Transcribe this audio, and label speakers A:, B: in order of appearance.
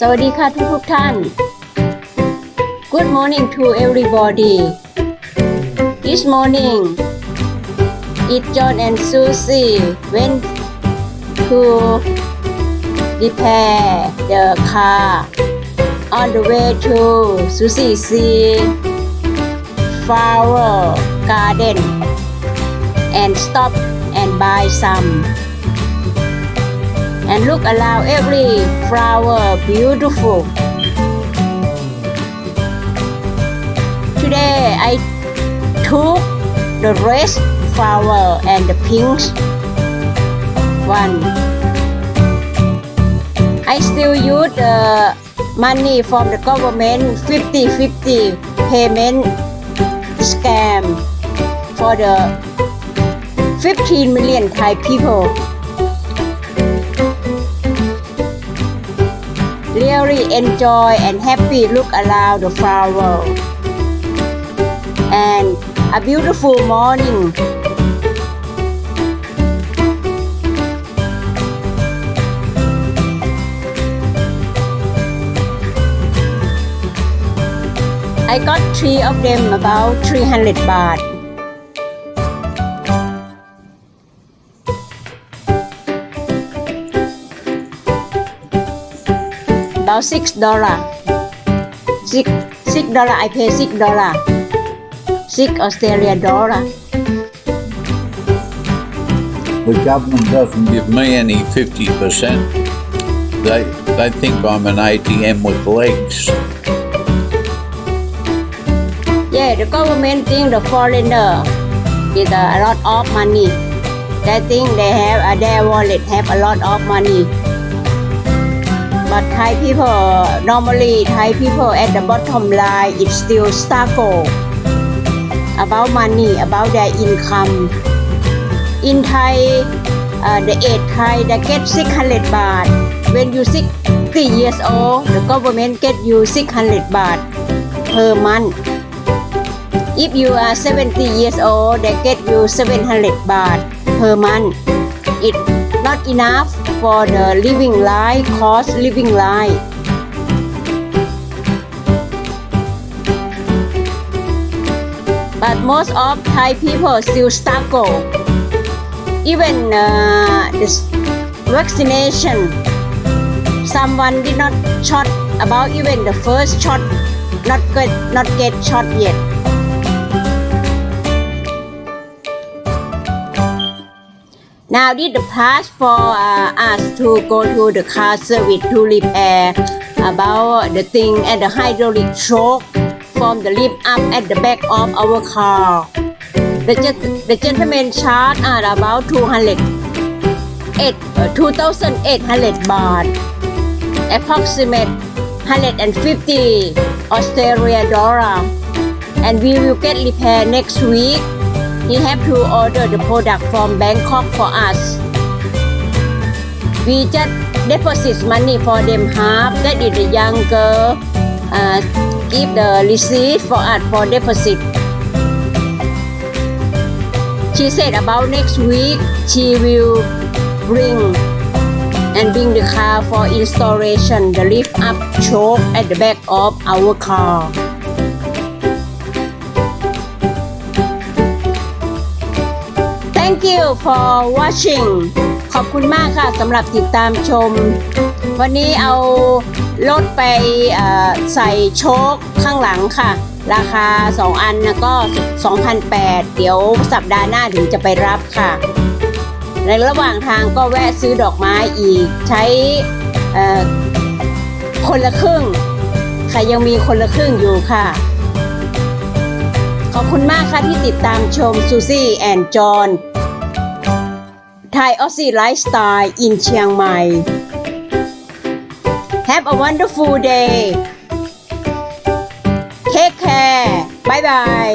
A: สวัสดีค่ะทุกทุกๆท่าน Good morning to everybody This morning it John and Susie went to repair the car on the way to Susie see flower garden and stop and buy some and look around every flower beautiful. Today I took the red flower and the pink one. I still use the money from the government 50-50 payment scam for the 15 million Thai people. Really enjoy and happy. Look around the flower and a beautiful morning. I got three of them about 300 baht about six dollar. Six six dollar I pay six dollar. Six Australia dollar.
B: The government doesn't give me any 50%. They, they think I'm an ATM with legs.
A: yeah the government think the foreigner is a lot of money. They think they have uh, their wallet have a lot of money but Thai people normally Thai people at the bottom line it still struggle about money about their income. In Thai uh, the age Thai they get 600 baht. When you 60 years old the government get you 600 baht per month. If you are 70 years old they get you 700 baht per month. It not enough for the living life cost living life. But most of Thai people still struggle. Even uh, this vaccination someone did not shot about even the first shot not get not get shot yet Now did the pass for uh, us to go to the car service to repair about the thing and the hydraulic choke from the lift up at the back of our car. The, the gentleman charged us about 200 eight, uh, 2,800 baht, approximate 150 Australia dollar, and we will get repair next week. He have to order the product from Bangkok for us. We just deposit money for them half. That is the young girl uh, give the receipt for us for deposit. She said about next week she will bring and bring the car for installation the lift up choke at the back of our car. Thank you for watching ขอบคุณมากค่ะสำหรับติดตามชม วันนี้เอารถไปใส่โชคข้างหลังค่ะ ราคา 2 อันนะก็2,800เดี๋ยวสัปดาห์หน้าถึงจะไปรับค่ะ ในระหว่างทางก็แวะซื้อดอกไม้อีก ใช้คนละครึ่ง ค่ะยังมีคนละครึ่งอยู่ค่ะขอบคุณมากค่ะที่ติดตามชมซูซี่แอนจอนไทยออสซี่ไลฟ์สไตล์อิน เชียงใหม่ Have a wonderful day Take care Bye bye